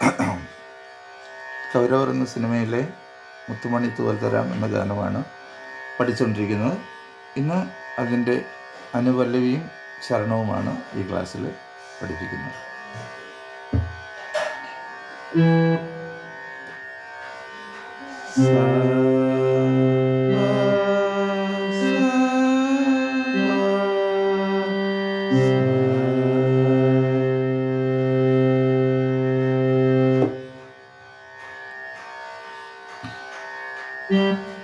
കൗരവർ എന്ന സിനിമയിലെ മുത്തുമണി തൂവൽതരാം എന്ന ഗാനമാണ് പഠിച്ചുകൊണ്ടിരിക്കുന്നത്. ഇന്ന് അതിന്റെ അനുപല്ലവിയും ശരണവുമാണ് ഈ ക്ലാസ്സിൽ പഠിപ്പിക്കുന്നത്.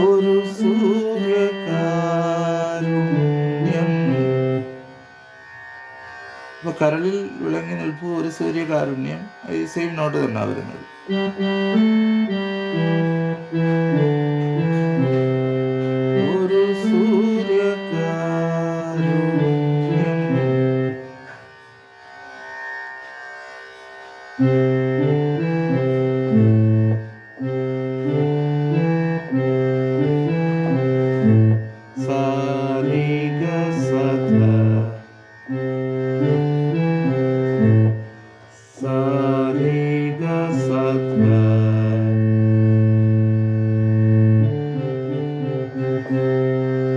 ഒരു അപ്പൊ കരളിൽ വിളങ്ങി നിൽപ്പ് ഒരു സൂര്യകാരുണ്യം. ഈ സെയിം നോട്ട് തന്നെ വരുന്നത്. ഒരു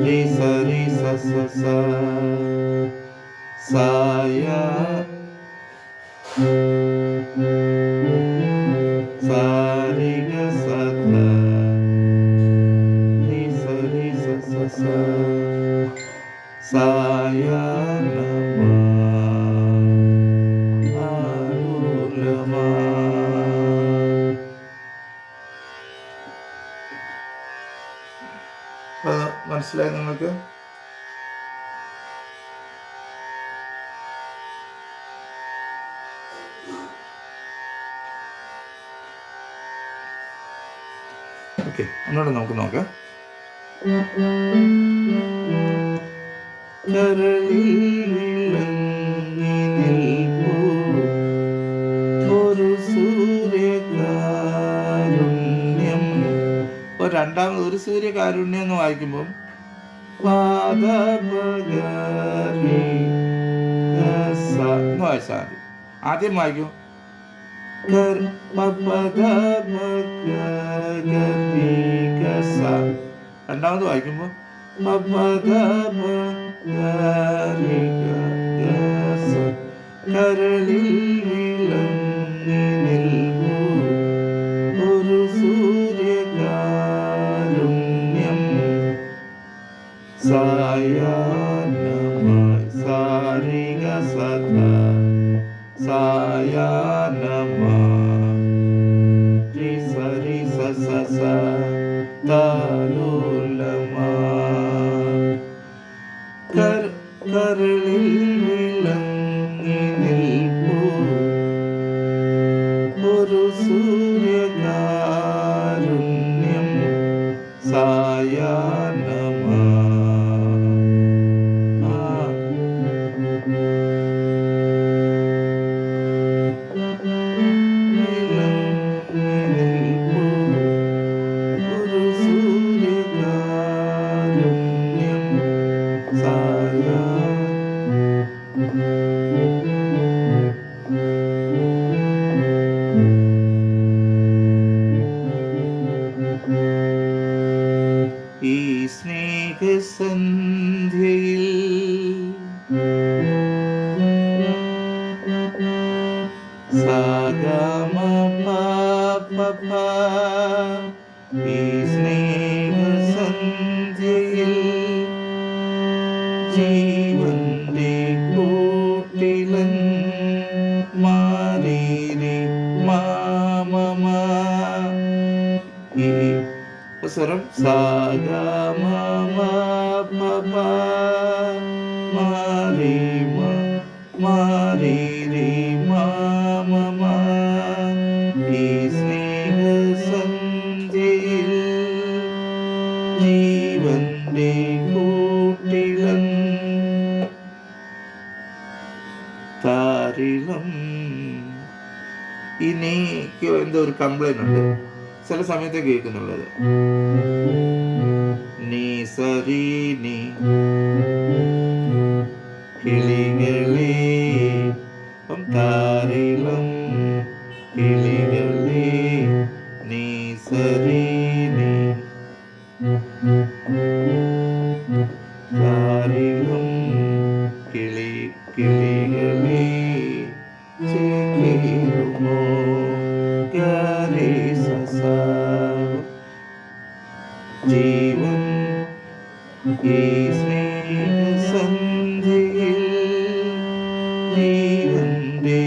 ರಿ ಸರಿ ಸ ಸಾಯ മനസ്സിലായി നിങ്ങൾക്ക്? ഓക്കെ ഒന്നുകൂടെ നമുക്ക് നോക്കാം. ഒരു രണ്ടാമത് ഒരു സൂര്യകാരുണ്യം എന്ന് വായിക്കുമ്പം എന്ന് വായിച്ചാൽ മതി. ആദ്യം വായിക്കൂ. രണ്ടാമത് വായിക്കുമ്പോൾ കരളിൽ സാരിക സദ സായാഹ്നമായി സരി സ സ സ താലോലമാ കർ കരളിൽ വിളങ്ങി നിൽപ്പൂ ഒരു സൂര്യകാരുണ്യം സായാഹ്നമാ ജീവന്റെ കൂട്ടിലൻ മാറീരി മാമ ഈ സ്വരം സാഗ പപ ഒരു കംപ്ലൈന്റ് ഉണ്ട്. ചില സമയത്തെ കേൾക്കുന്നുള്ളത്. നീ സരി നീ കിളികളെ സസാ ജീവൻ ഈ സ്നേഹസന്ധ്യയിൽ ജീവന്റെ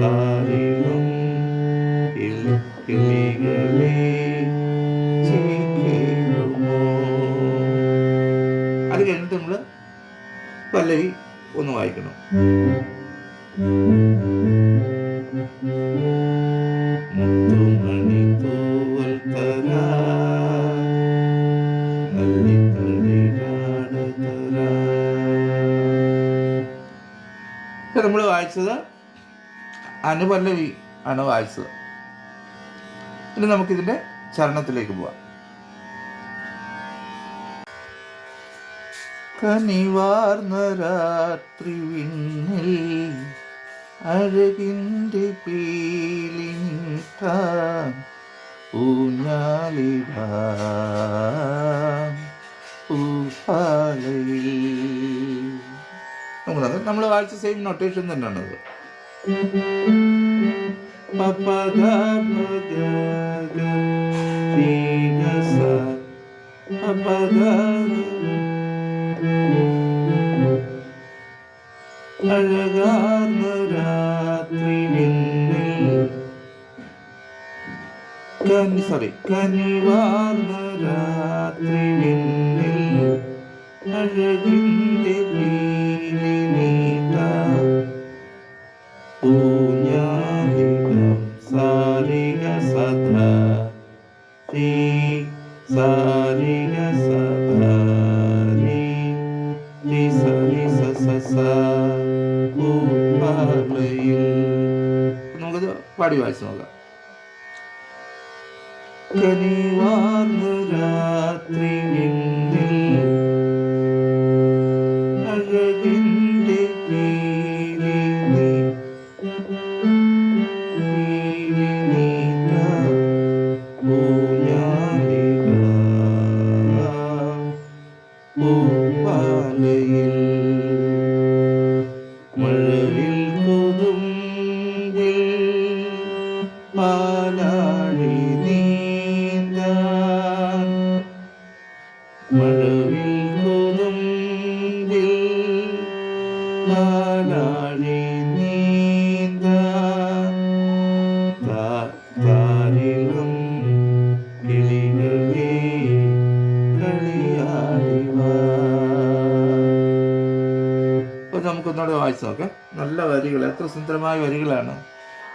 താരിളം കിളി കിളികളെ അത് കഴിഞ്ഞിട്ട് നമ്മൾ പല്ലവി ഒന്ന് വായിക്കണം. നമ്മൾ വായിച്ചത് അനുപല്ലവി ആണ് വായിച്ചത്. ഇനി നമുക്കിതിന്റെ ചരണത്തിലേക്ക് പോവാം. കനിവാർന്ന രാത്രി വിണ്ണിൽ അഴകിന്റെ പീലിട്ടാൻ ഊഞ്ഞാലിടാം. നമുക്ക് നമ്മൾ വായിച്ച സെയിം നൊട്ടേഷൻ തന്നെയാണത് അത്. പഗ ഗ കനി സോറി കനിവാർന്ന രാത്രി അഴകിന്റെ നമുക്കത് പാടി വായിച്ചു നോക്കാം. കനിവാർന്ന രാത്രി വിണ്ണിൽ അഴകിന്റെ നീട്ട ഊഞ്ഞാലിടാം പൂപ്പാലയിൽ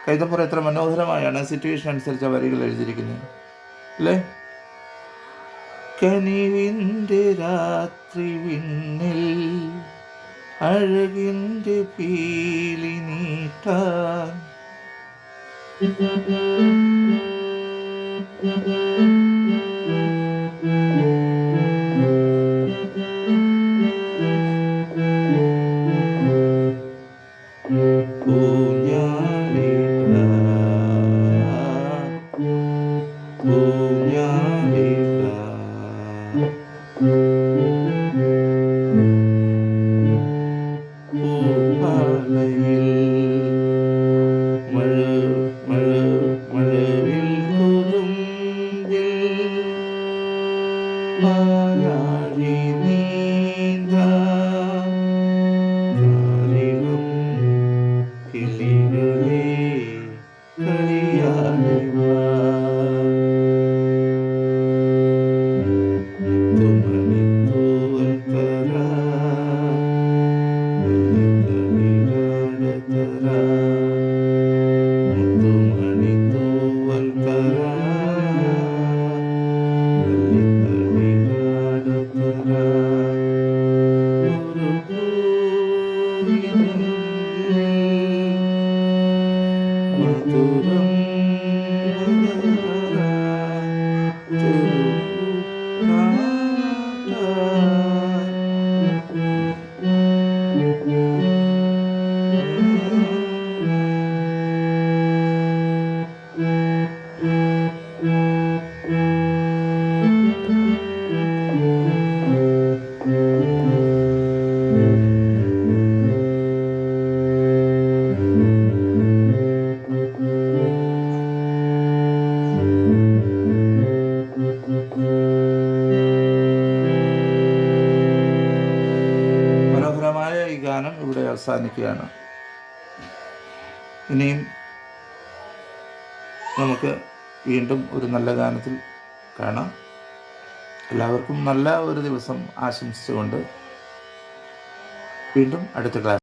കൈതപ്പുറം എത്ര മനോഹരമായാണ് സിറ്റുവേഷൻ അനുസരിച്ച് വരികൾ എഴുതിയിരിക്കുന്നത്. അല്ലേ? കനിവിന്റെ രാത്രി വിണ്ണിൽ അഴകിന്റെ പീലി നീട്ടാൻ. അവസാനിക്കുകയാണ്. ഇനിയും നമുക്ക് വീണ്ടും ഒരു നല്ല ഗാനത്തിൽ കാണാം. എല്ലാവർക്കും നല്ല ഒരു ദിവസം ആശംസിച്ചുകൊണ്ട് വീണ്ടും അടുത്ത ക്ലാസ്